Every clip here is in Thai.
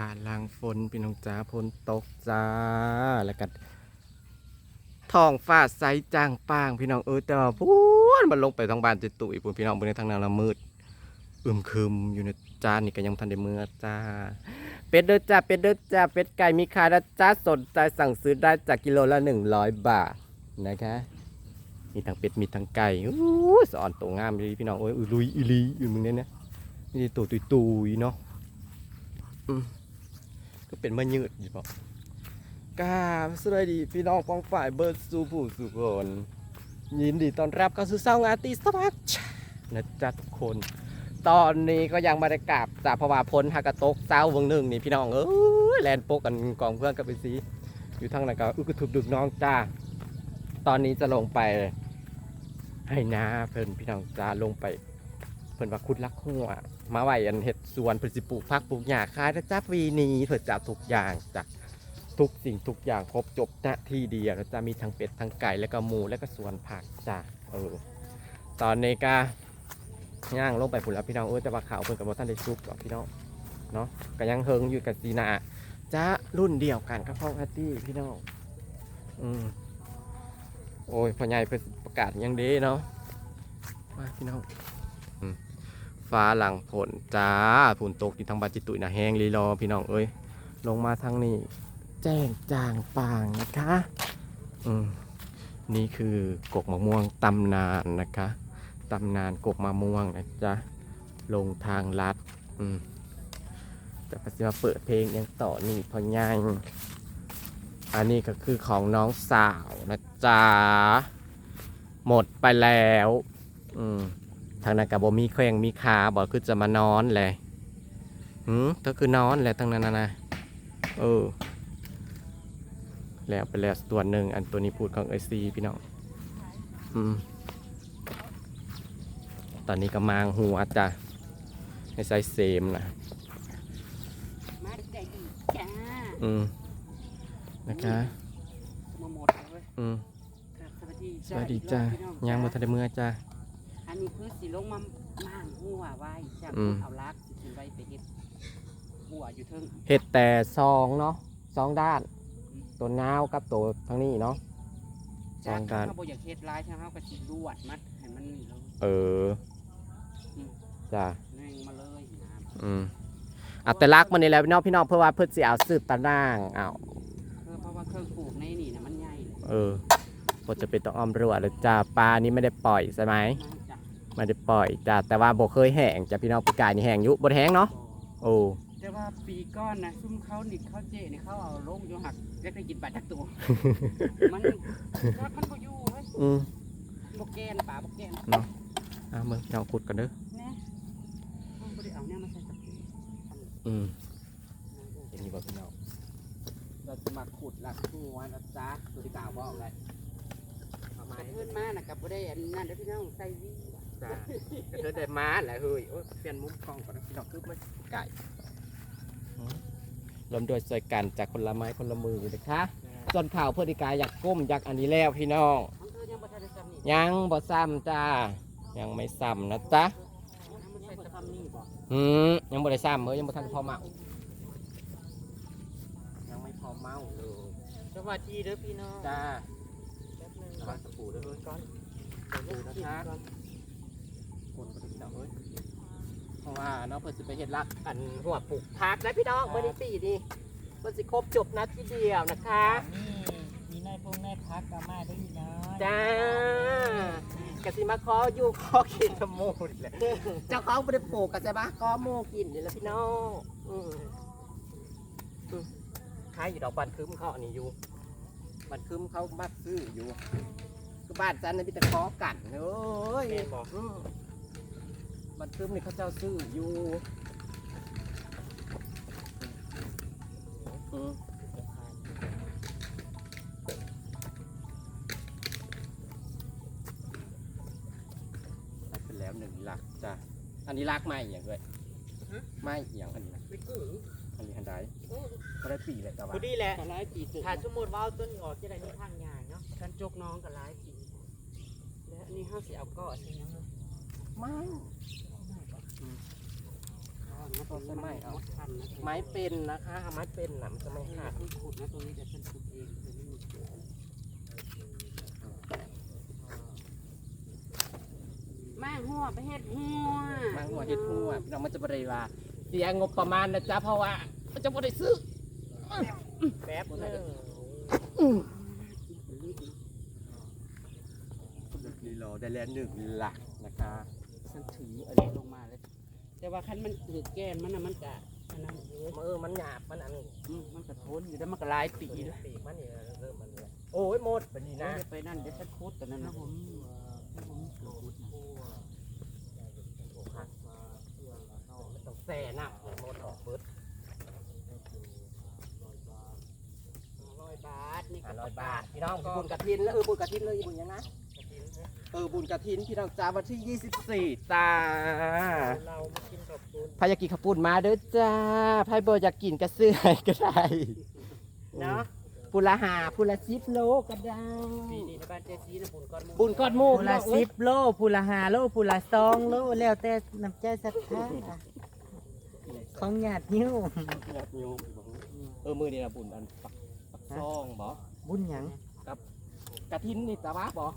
ฝ่าลางฝนพี่น้องจ้าฝนตกจ้าแล้วก็ท้องฟ้าใสจางปางพี่น้องเออแต่ว่าพูนมันลงไปทางบ้านจิตุยพูนพี่น้องบนในทางนั้นละมืดอึมครึมอยู่ในะจ้านี่ก็ยังทันได้เมื่อจ้า เป็ดเด้อจ้าเป็ดเด้อจ้าเป็ดไก่มีขายนะจ้าสนใจสั่งซื้อได้จากกิโลละ100บาทนะคะมีทั้งเป็ดมีทั้งไก่อู้สอนตัวงามเลยพี่น้องโอ้ยลุยอีลีอยู่มึงเนี่ยนะนี่ตัวตุยตุยเนาะอืม ก็เป็นมะยืดอยู่ปะกราบสวัสดีพี่น้องกองฝ่ายเบิร์ดสูผู้สุคนยินดีต้อนรับเข้าสู่เซางอาร์ติสวัสดิ์นะจ๊ะทุกคน ตอนนี้ก็ยังไม่ได้กลับจากเพราะว่าพ้นฮากาโตกเจ้าวงหนึ่งนี่พี่น้องเอ้ยแลนโปกกันกองเพื่อนกับไปซีอยู่ทางไหนก็อึกกระทุบดึกน้องจ้า ตอนนี้จะลงไป ให้นาเพิ่นพี่น้องจ้าลงไป เพิ่นว่าคุดลักหัวมาไหวอันเห็ดสวนเพิ่นสิปลูกผักปลูกหญ้าขายนะจ้าปีนีเพิ่นจะทุกอย่างจ้ะทุกสิ่งทุกอย่างครบจบณที่เดียวนะมีทั้งเป็ดทั้งไก่แล้วก็หมูแล้วก็สวนผักจ้ะเออตอนนี้ก็ย่างลงไปผุนแล้วพี่น้องเออแต่ว่าข่าวเพิ่นกับบ่ท่านได้ซุกหรอพี่น้องเนาะก็ยังเฮิงอยู่กับซีนาจ้ารุ่นเดียวกันกับพ่อแพตตี้พี่น้องอืมโอ้ยพ่อใหญ่เพิ่นประกาศยังเดีเนาะมาพี่น้อง ฟ้าหลังฝนจ้าฝนตกอยู่ทางบาจิตุยนะแห้งลีรอพี่น้องเอ้ยลงมาทางนี้ แจ้งจางปางนะคะอืมนี่คือกกมะม่วงตำนานนะคะตำนานกกมะม่วงนะจ๊ะลงทางลัดอืมแต่ปัจจุบันเปิดเพลงยังต่อนี่พอใหญ่อันนี้ก็คือของน้องสาวนะจ๊ะหมดไปแล้ว อืม ทางนั้นกับบ่มีแข้งมีขาบอกคือจะมานอนแหละหืมก็คือนอนแหละทางนั้นนะนะเออ แล้วไปแล้วตัวหนึ่งอันตัวนี้พูดของไอซีพี่น้องอืมตอนนี้ก็มางหัวจ้ะในไซส์เซมนะมาใจดีจ้าอืมนะคะมาหมดแล้วเว้ยอืมครับสวัสดีสวัสดีจ้าพี่น้อยังบ่ทันได้เมื่อจ้าอั นนี้คือสิลงมาม่างหัวไว้จากอืม เอาลักสิขึ้นไว้ไปเฮ็ดหัวอยู่เทิงเห็ดแต่ซองเนาะสองด้าน ตัวเงาวกับตัวทางนี้เนาะ สองด้านเฮาบ่อยากเฮ็ดหลายถ้าเฮาก็สิลวดมัดให้มันนี่เลยเออจ้าแน่งมาเลยนะอืมอะแต่รักมันนี่แหล้วพี่น้องพี่น้องเพื่อว่าเพื่อสิเอาสืบตารางอ้าวเออเพราะว่าเครื่องปลูกในนี่นะมันใหญ่เลยเออบ่จะเป็นต้องอ้อมรั้วเลยจ้าปลานี้ไม่ได้ปล่อยใช่ไหม มันจะ ไม่ได้ปล่อยจ้าแต่ว่าบ่เคยแห้งจ้ะพี่น้องปีกายนี่แห้งอยู่บ่ได้แห้งเนาะโอ้แต่ว่าปีก้อนนะซุ่มเขานี่เขาเจนี่เขาเอาลงอยู่หักอยากได้กินปลาจักตัว มันรักมันบ่อยู่เฮ้ยอืมบ่แกนปลาบ่แกนอะเบิ่งพี่น้องขุดกันเด้อแน่มันบ่ได้เอาเนี่ยมาใส่ตะเกียบอืมเป็นนี่บ่พี่น้องเราจะมาขุดหลักหัวนะจ๊ะตัวที่กล่าวบอกเลยประมาณเพื่อนมานะกับบ่ได้อันนั้นเด้อพี่น้องใส่วี จ้ากระเทิดได้มาแหละเฮ้ยโอ้ยเปลี่ยนมุมกล้องก่อนนะพี่น้องคือมันไก่อืมรวมด้วยกันจากคนละไม้คนละมือนะคะจนข่าวเพื่อดีกายอยากก้มอยากอันนี้แล้วพี่น้อง ยังบ่ซ้ำจ้า ยังไม่ซ้ำนะจ๊ะมันใส่ซ้ำนี่บ่อืมยังบ่ได้ซ้ำเอ้ยยังบ่ทันพอเมายังไม่พอเมาเลยสวัสดีเด้อพี่น้องจ้าแป๊บนึงระวังตะปูด้วยเอ้ยก้อนตะปูนะคะ คนก็จะเอ้ยเพราะว่าเนาะเพิ่นสิไปเฮ็ดรักอันหัวปลูกพักนะพี่น้องมื้อนี้ปีนี่เพิ่นสิครบจบนะทีเดียวนะคะ นี่มีนายพงนายพักก็มาได้นะจ้ากะสิมาขออยู่ขอกินน้ำหมูนี่แหละเจ้าของบ่ได้ปลูกก็จะมาขอหมูกินนี่แหละพี่น้องอืมอืมขายอยู่ดอกบานคืมเขาอันนี้อยู่บานคืมเขามักซื้ออยู่คือบ้านจันน่ะมีแต่ขอกันเอ้ยอืม บานคืมนี่เขาเจ้าซื้ออยู่อืมตัดไปแล้วหนึ่งหลักจ้ะ อันนี้ลักไม่อย่างเลยไม่อย่างอันนี้นะไปกู้อันนี้อันใดก็ได้ปีเลยแต่ว่าพอดีแหละหลายปีสุดถ้าสมมติว่าเอาต้นออกจะได้มีทางยางเนาะกันจกน้องก็หลายปีและอันนี้เฮาสิเอาก้อใช่ยังไม่ อ๋อนไม้เอาไม้เป็นนะคะ ไม้เป็นน่ะมันจะไม่หัหากคุณขุดนะตัวนี้เดี๋ยวฉันขุดเองเธอไม่มีเกี่ยมาหัวไปเฮ็ดหัวมาหัวเฮ็ดหัวพี่น้องมันจะบริวาเสียงบประมาณนะจ๊ะเพราะว่ามันจะบ่ได้ซื้อแป๊บหนึงนี่รอได้แล้วหนึ่งหลักนะคะฉันถืออันนี้ลงมาเลย แต่ว่าคันมันถือแกนมันน่ะมันกะอันนั้นเอ้ยเออมันหยาบมันอันนี้อืมมันกระทนอยู่แล้วมันก็หลายปีแล้ว ปีกมันนี่เริ่มมันเลยโอ้ยหมดบัดนี้นะนะไปนั่นเดี๋ยวฉันคุดแต่นั้นนะผมผมเกือบคุดนะมันต้องแซ่น้ำหมดออกเบิดร้อยบาทนี่ห้าร้อยบาทพี่น้องบุญกระถินแล้วเออบุญกระถินเลยบุญยังนะ เออบุญกระถินพี่น้องจ้าวันที่ 24จ้าเรามากินกับคุณพายากกินข้าวปุ้นมาเด้อจ้าพายบ่อยากกินกระเสื้อให้ก็ได้เนาะปุละหาปุละสิบโลก็ได้ปีนี้ในบ้านเจซีนะบุญก้อนหมูบุญก้อนหมูพูละสิบโลพูละห้าโลพูละสองโลแล้วแต่น้ำใจศรัทธาของญาติโยมเออมือนี่นะบุญอันปักปักซองบ่บุญหยังกระถินนี่ตะวะบ่อ๋อ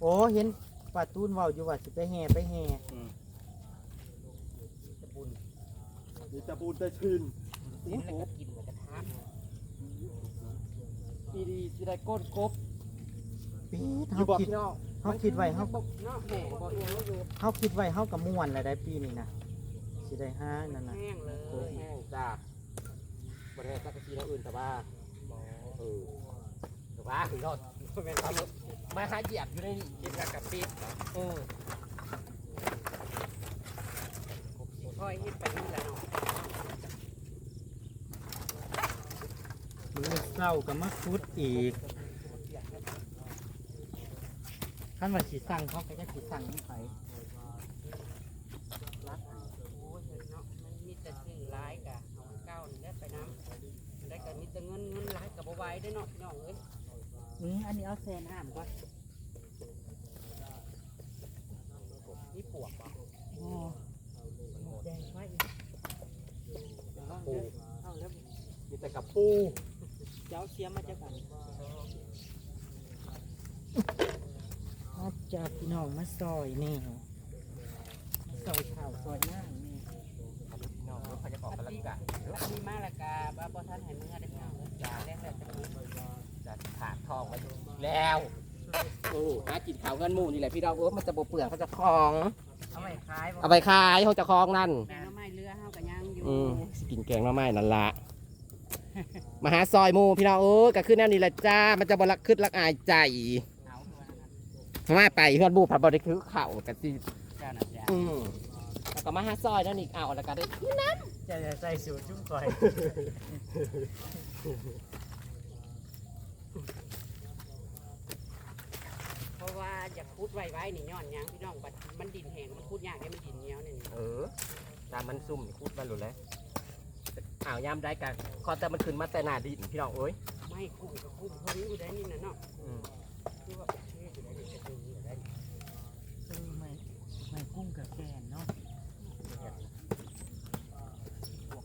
โอ้เห็นป้าตูนเว้าอยู่ว่าสิไปแห่ไปแห่จะบุญนี่จะบุญจะชื่นกินแล้วก็กินแล้วก็ทานปีดีสิได้ก้นกบปี๊ดอเฮายู่บ่คิดพี่น้องเฮาคิดไว้เฮาเนาะแห้งบ่เอียงแล้วอยู่เฮาคิดไว้เฮากับม่วนแล้วได้ปีนี้นะสิได้ห้านั่นน่ะแห้งเลยโอ้แห้งจ้าบริเวณสักทีแล้วอื่นแต่ว่าเออแต่ว่าถึงยอด เป็นความมาหาเหยียบอยู่ในนี่กินกับปีดเออคอยเฮ็ดไปนี่แหละเนาะมื้อเช้าก็มาขุดอีกคันว่าสิสั่งเขาก็จะสิสั่งให้ไผรักโอ้ยเนาะมันมีแต่ซื้อหลายกะเอาเก้านี่ได้ไปน้ำได้ก็มีแต่เงินเงินหลายก็บ่ไหวได้เนาะพี่น้องเอ้ย อืออันนี้เอาแซนห้ามก่อนมีปวกบ่โอ้แดงไว้ปูเอาแล้วมีแต่กับปูเจ้าเสียมาจากกันมาจากพี่น้องมาซอยนี่มาซอยข้าวซอยย่างนี่น้องเขาจะบอกกันแล้วกันอันนี้มาและกาบ่บ่ทันให้มื้อได้พี่น้องเอ้ยจ้าแรกแล้วจะมี จะขาดทองไว้แล้วโอ้หากินข้าวเงินหมูนี่แหละพี่น้องเออมันจะบเปลืองเขาจะคลอง เอาไว้ขายบ่เอาไปขายเขาจะคลองนั่น แม่น้ำไม้เรือเฮาก็ยังอยู่อืมสิกินแกงหน้ำไม้นั่นละ มาหาซอยหมูพี่น้องเอ้ยก็ขึ้นแนวนี้แหละจ้า มันจะบลักขึ้นลักอายใจเอาเท่านั้นทำไมไปเพื่อนบูผัดบริคือเข่ากันสิเจ้าน่ะจ้าอืมแล้วก็มาหาซอยนั่นอีกเอาแล้วก็ได้จะจะใส่สูตรจุ้งคอย เพราะว่าอยากพูดไว้ๆนี่ย้อนหยังพี่น้องบัดมันดินแห้งมันพูดยากให้มันดินเหนียวนี่นี่เออ ตามมันซุ่มพูดมาหลุดแล้วอ้าวยามได้กันคอแต่มันขึ้นมาแต่หน้าดินพี่น้องเอ้ยไม่คุ้มก็คุ้มเพิ่นอยู่ได้นี่น่ะเนาะอืมคือว่าโอเคอยู่ได้นี่ก็ดูอยู่ได้นี่ซื้อไม่ไม่กุ้งกับแกนเนาะพวก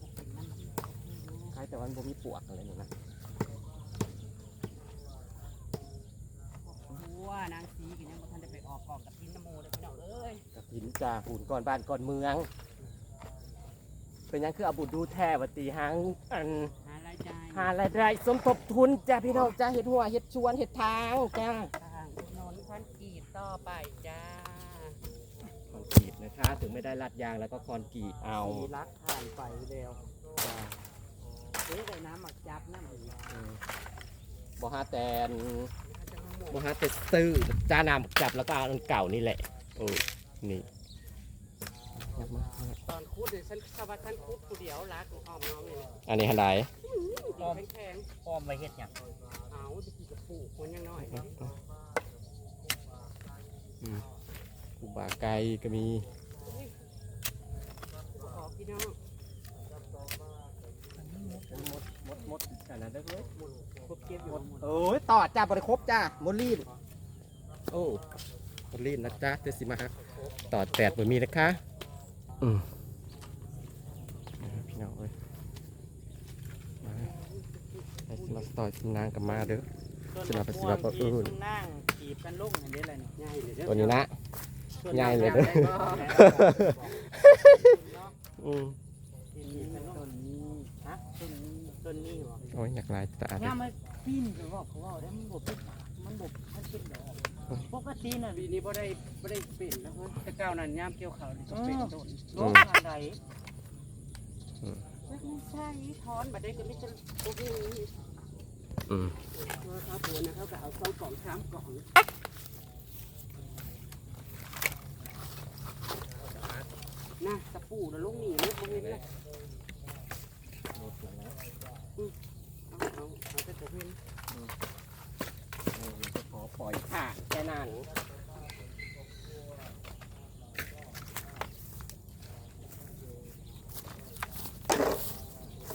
พวกกินมันคล้ายแต่วันบ่มีปวกอะไรนี่นะ หัวนางสีกินยังบ่ทันได้ไปออกกองกับกินน้ำหมูเลยพี่น้องเอ้ยกับหินจ่าหุ่นก่อนบ้านก่อนเมือง เป็นหยังคือเอาบุตรดูแท้วัตีหางอันหารายจ่ายหารายได้สมทบทุนจ้าพี่น้องจ้าเห็ดหัวเห็ดชวนเห็ดทางจ้าทางถนนพันกีดต่อไปจ้าคอนกรีตนะคะ ถึงไม่ได้ลัดยางแล้วก็คอนกรีตเอาสีรักผ่านไปแล้วจ้าเอ๊ะได้น้ำหมักจับน้ำอีกอืมบอฮาแตน มันจะมาหมบอดฮาแตนซื้อจ้านามจับแล้วก็เอาอันเก่านี่แหละโอ้นี่ยับมาตอนคูดเนี่ยฉันสวัสดิ์ท่านคูดผู้เดียวรักอ้อมน้องนี่นะอันนี้ฮันไดกินแข็งอ้อมไว้เฮ็ดหยังๆเอาตะกี้กับปลูกมันยังน้อยอืมกูบาไก่ก็มีขอพี่น้อง มดม ดมดขนาดนั้นเลยครบเก็บอยู่หมดโอ้ยต่อจ้าบริครบจ้ามดลีนโอ้มดลีนนะจ้าเจสิมาฮะต่อแปดบนมีนะคะอืมพี่น้องเอ้ยมาไอ้สิมาต่อยสินางกับมาเด้อ สิมาไปสิมาไปเอิ้นนั่งขีบกันลงอันนี้อะไรนี่ง่ายเลยเด้อตัวนี้นะส่วนง่ายเลยงเด้อได้ก็อืม ขีบกันลงต้นนี้ฮะต้นนี้ ต้นนี้เหรอโอ้ยอยากลายตาดิย่ามาปีนเขาบอกเขาว่าได้มันบกมันบกมันเป็นดอกปกติน่ะปีนี้บ่ได้บ่ได้เป็นแล้วเฮ้ยแต่ก้าวนั้นยามเกี่ยวข้าวนี่ก็เป็นต้นลงอะไรไม่ใช่ถอนบัดได้ก็มีแต่พวกนี้อืมตัวเขาปวนะเขาก็เอาสองกล่องสามกล่องนะตะปูนะลูกหนีลูกบ่เห็นเลยเอา เอาเอาแต่ตัวเห็นขอปล่อยค่ะแค่นั้น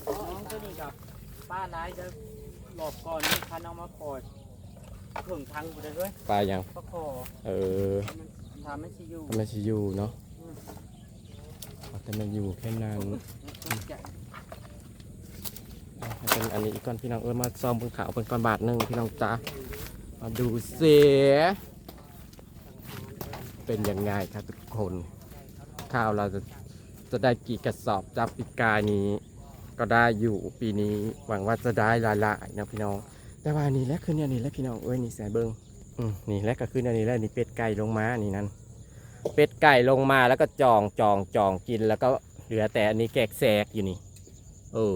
น้องตัวนี้กับป้าร้ายจะหลบก่อนนี่คันเอามาปล่อยถึงทางไปเลยเว้ยปลายัง ก็ขอเออทำไม่ชิอยู่ทำไมชิอยูเนาะแต่มันอยู่แค่นั้นใจอะให้เป็น อันนี้อีกก้อนพี่น้องเออมาซ้อมบนขาวเป็นก้อนบาทหนึ่งพี่น้องจ้ามาดูเสียเป็นยังไงครับทุกคน ข้าวเราจะจะได้กี่กระสอบจากปีกานี้ ก็ได้อยู่ปีนี้หวังว่าจะได้หลายๆนะพี่น้อง แต่ว่านี่แหละคือเนี่ยนี่แหละพี่น้องเอ้ยนี่แสนเบิงอืมนี่แหละก็คือเนี่ยนี่แหละนี่เป็ดไก่ลงมานี่นั่นเป็ดไก่ลงมาแล้วก็จองจองจองกินแล้วก็เหลือแต่อันนี้แกกแซกอยู่นี่ เออ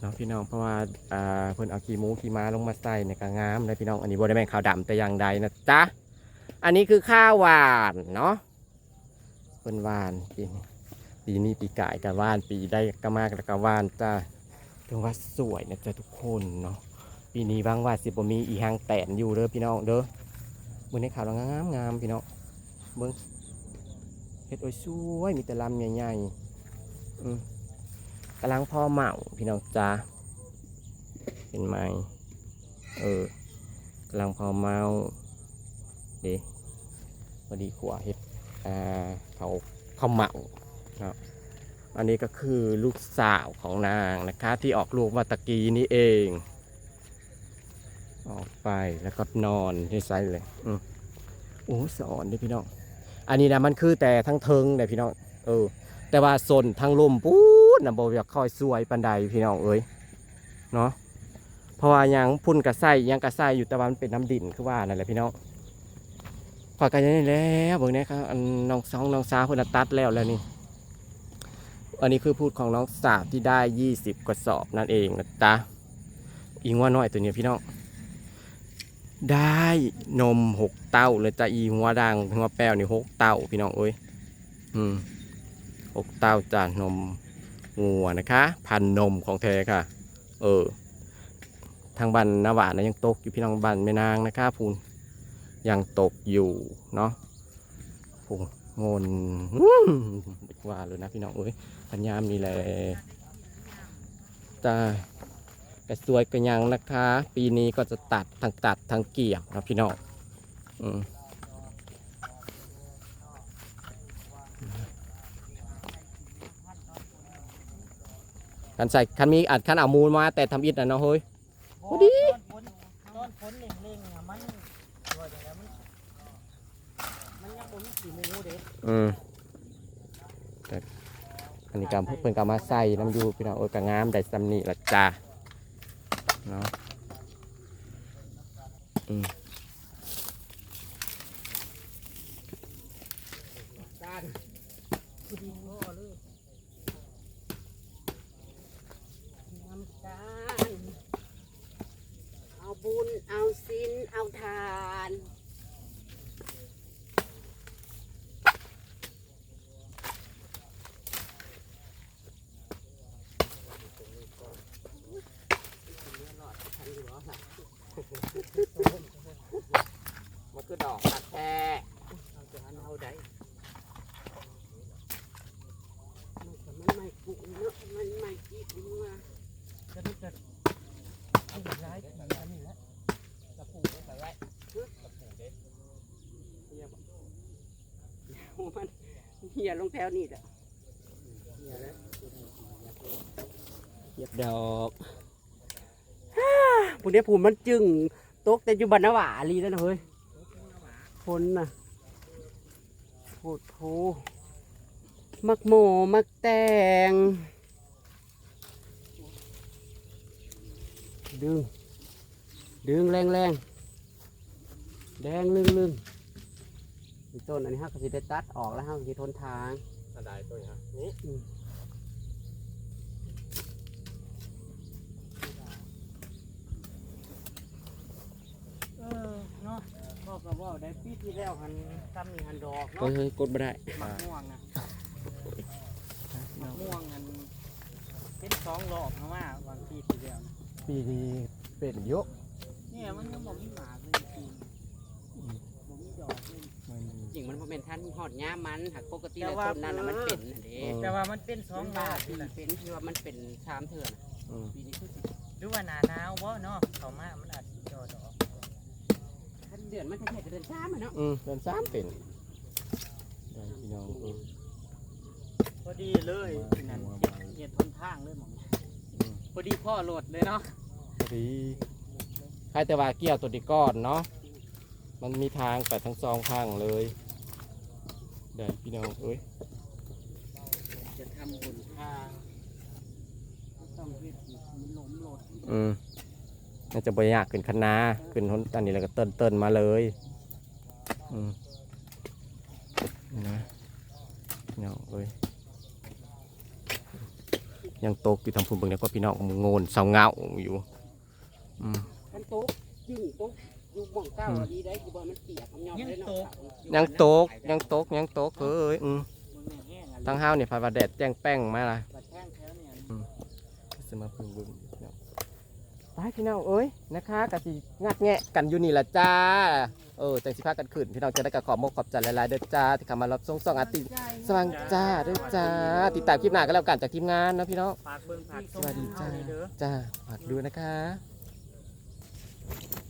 เนาะพี่น้องเพราะว่าอ่าเพิ่นเอาขี้หมูขี้ม้าลงมาใส่ในกระงามเลยพี่น้องอันนี้บริแมนขาวดำแต่อย่างใดนะจ๊ะอันนี้คือข้าวหวานเนาะเพิ่นหวานปีนีปีนี้ปีกายกับหวานปีได้ก็มากแล้วก็หวานจ้าถึงว่าสวยนะจ๊ะทุกคนเนาะปีนี้บางว่าสิบมีอีหางแตนอยู่เด้อพี่น้องเด้อบิ่งในข่าวแล้วงามงามๆพี่น้องเบิ่งเฮ็ดโอ้ยสวยมีแต่ลำใหญ่ๆอืม กำลังพ่อเหมาพี่น้องจ้าเห็นไหมเออกำลังพอเมาเด้พอดีขวาเฮ็ดอ่าเขาเขาเหมาเนาะอันนี้ก็คือลูกสาวของนางนะคะที่ออกลูกมาตะกี้นี่เอง ออกไปแล้วก็นอนที่ไซส์เลยอืมโอ้สอนดิพี่น้อง อันนี้นะมันคือแต่ทั้งเทิงเลยพี่น้องเออ แต่ว่าสนทั้งลมปู๊ นะบอยากคอยสวยปันใดพี่น้องเอ้ยเนาะเพราะว่ายังพุ่นกระไส้ยังกระไส้อยู่แต่ว่ามันเป็นน้ำดินคือว่านั่นแหละพี่น้องฝากกันอยังนี้แล้วเบิ่งนะครับน้องสองน้องสาวคนนตัดแล้วแล้วนี่อันนี้คือพูดของน้องสาวที่ได้ 20 กระสอบนั่นเองนะจ๊ะอิงว่าน้อยตัวนี้พี่น้องได้นมหกเต้าเลยจ้ะอีหัวดังหัวแป้วนี่หกเต้าพี่น้องเอ้ยอืมหกเต้าจ้ะนม งัวนะคะ พันนมของแท้ค่ะ เออ ทางบันนาหวานนะยังตกอยู่พี่น้องบันแม่นางนะคะพูนยังตกอยู่เนาะพูนงนว่าเลยนะพี่น้องเอ้ยพันยามนี่แหละจ้ากระสวยกระยังนะคะ ปีนี้ก็จะตัดทั้งตัดทั้งเกี่ยวนะพี่น้องอืม คันใส่คันมีอัดคันเอามูลมาแต่ทำอิดนะเนาะเฮ้ยพอดี ตอนฝนตอนฝนเร่งๆอะมันว่าอย่างไรมัน มันยังบ่มีขี้หมูเด้อืมแต่อันนี้กำเพิ่นกำมาใส่น้ำอยูพี่น้องโอ้ยกะงามได้สำนีละจ้าเนาะอืมการคือดีพ่อเลยน้ำตาล เอาบุญเอาศีลเอาทาน มันคือดอกกระ แทเอาจะอันเอาได้มันก็มันไม่กุ้งเนาะมันไม่กี่เมื่อจะได้จะเอาอย่างไรกินอันนี้แหละกระปูได้ไปไว้มันเหี่ยลงแถวนี่แหละเหี่ยแล้วเหยียบดอกพวกนี้ผมมันจึงตกแต่อยู่บันนาวาอาลีแล้วนะเฮ้ย คนน่ะโหดโถมักโมมักแตง ดึง ดึงแรงแรงๆแดงลึงลึงๆอีต้นอันนี้ฮะก็สิได้ตัดออกแล้วฮะก็สิทนทางอันใดตัวนี้ฮะนี่ อืม เออเนาะ พ่อก็ว่าได้ปีที่แล้วหันทำนี่หันดอกเฮ้เนาะยเฮ้ยกดไม่ได้มะม่วงอะมะม่วงอันเป็นสองรอบนะว่าวันปีที่แล้วนะปีนี้เป็นเยอะเนี่ยมันยังบ่มีหมาเลยจริงบ่มีดอกเลยจริงมันบ่เป็นท่านหอดย้ามันหักปกติแต่แล้วต้นนั้นน่ะมันเป็นน่ะเด้แต่ว่ามันเป็นสองรบ้าอบปีนี่แหละเป็นที่ว่ามันเป็นสามเถื่อนปีนี้คือสิหรือว่าหนาหนาวบ่เนาะเขามามันอาจสิดอกดอก ท่าน เดือนมันแค่ๆก็เดือนสามอะเนาะอืมเดือนสามเป็นได้พี่น้องเออพอดีเลยมานั่นมาเฮ็ดมาเฮ็ดทนทางเลยหมองอืมพอดีพ่อโหลดเลยเนาะพอดีใครแต่ว่าเกี่ยวตัวดีก้อนเนาะมันมีทางไปทั้งสองข้างเลยได้พี่น้องเอ้ยจะทำบุญทางต้องเฮ็ดให้มันหล้มโหลดอืม น่าจะบ่ยากขึ้นคณะขึ้นหนอันนี้แล้วก็เติ้นเติ้นๆมาเลยอืมนี่นะพี่น้องเอ้ยยังตกอยู่ทางพุ่นเบิ่งเนี่ยก็พี่น้องมึงโงนเสาเงาอยู่อืมท่านโต๊ะจึงโต๊ะอยู่หม่องเก้าอืมอะดีได้คือว่ามันเปียกมันยอมได้เนาะยังตกยังตกยังตกเอ้ยอืมมันแม่นแห้งอะทั้งห้าวเนี่ยพาว่าแดดแจ้งแป้งมาละบัดแท่งแถวเนี่ยจะมาพึ่งเบึงพี่น้อง ไปพี่น้องเอ้ยนะคะกะสิงัดแงะกันอยู่นี่ละจ้า เออจังสิพากันขึ้นพี่น้องจะได้กับขอบมกขอบใจหลายๆเด้อจ้าที่เข้ามารับส่งส่องอาติสว่างจ้าเด้อจ้า ติดตามคลิปหน้าก็แล้วกันจากทีมงานนะพี่น้องฝากเบิ่งฝากสวัสดีจ้าเด้อจ้าฝากดูนะคะส